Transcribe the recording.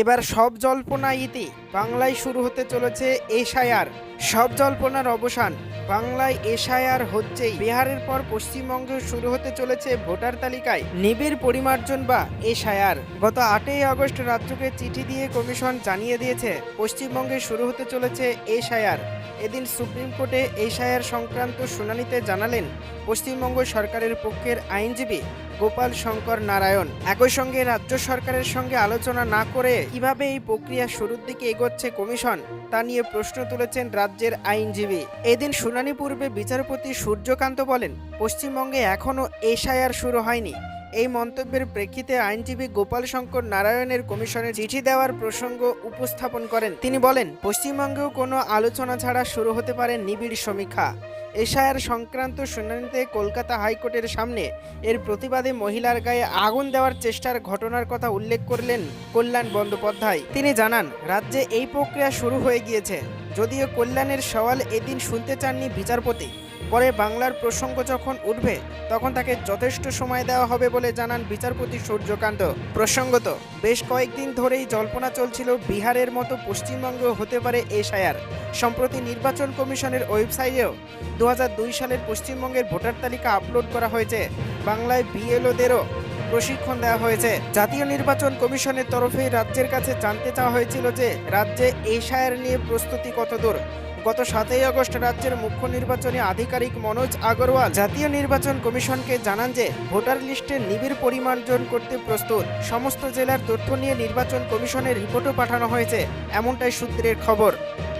এবার সব জল্পনা ইতি বাংলায় শুরু হতে চলেছে এশায়ার সব জল্পনার অবসান বাংলায় এশায়ার হচ্ছেই। বিহারের পর পশ্চিমবঙ্গে শুরু হতে চলেছে ভোটার তালিকায় নিবিড় পরিমার্জন বা এশায়ার গত আটই আগস্ট রাজ্যকে চিঠি দিয়ে কমিশন জানিয়ে দিয়েছে, পশ্চিমবঙ্গে শুরু হতে চলেছে এশায়ার এদিন সুপ্রিম কোর্টে এশায়ার সংক্রান্ত শুনানিতে জানালেন পশ্চিমবঙ্গ সরকারের পক্ষের আইনজীবী গোপাল শঙ্কর নারায়ণ। একই সঙ্গে রাজ্য সরকারের সঙ্গে আলোচনা না করে কীভাবে এই প্রক্রিয়া শুরুর দিকে এগোচ্ছে কমিশন, তা নিয়ে প্রশ্ন তুলেছেন রাজ্যের আইনজীবী। এদিন শুনানি পূর্বে বিচারপতি সূর্যকান্ত বলেন, পশ্চিমবঙ্গে এখনও এশায়ার শুরু হয়নি। এই মন্তব্যের প্রেক্ষিতে আইনজীবী গোপাল শঙ্কর নারায়ণের কমিশনে চিঠি দেওয়ার প্রসঙ্গ উপস্থাপন করেন। তিনি বলেন, পশ্চিমবঙ্গেও কোনো আলোচনা ছাড়া শুরু হতে পারে নিবিড় সমীক্ষা। এশায়ার সংক্রান্ত শুনানিতে কলকাতা হাইকোর্টের সামনে এর প্রতিবাদে মহিলার গায়ে আগুন দেওয়ার চেষ্টার ঘটনার কথা উল্লেখ করলেন কল্যাণ বন্দ্যোপাধ্যায়। তিনি জানান, রাজ্যে এই প্রক্রিয়া শুরু হয়ে গিয়েছে। যদিও কল্যাণের সওয়াল এদিন শুনতে চাননি বিচারপতি পরে বাংলার প্রসঙ্গ যখন উঠবে, তখন তাকে যথেষ্ট সময় দেওয়া হবে বলে জানান বিচারপতি সূর্যকান্ত। প্রসঙ্গত, বেশ কয়েকদিন ধরেই জল্পনা চলছিল বিহারের মতো পশ্চিমবঙ্গ হতে পারে এশায়ার সম্প্রতি নির্বাচন কমিশনের ওয়েবসাইটেও দু হাজার দুই সালের পশ্চিমবঙ্গের ভোটার তালিকা আপলোড করা হয়েছে। বাংলায় বিএলওদেরও প্রশিক্ষণ দেওয়া হয়েছে। জাতীয় নির্বাচন কমিশনের তরফে রাজ্যের কাছে জানতে চাওয়া হয়েছিল যে, রাজ্যে এশায়ার নিয়ে প্রস্তুতি কতদূর? গত সাতই আগস্ট রাজ্যের মুখ্য নির্বাচনী আধিকারিক মনোজ আগরওয়াল জাতীয় নির্বাচন কমিশনকে জানান যে, ভোটার লিস্টে নিবিড় পরিমার্জন করতে প্রস্তুত। সমস্ত জেলার তথ্য নিয়ে নির্বাচন কমিশনের রিপোর্টও পাঠানো হয়েছে। এমনটাই সূত্রের খবর।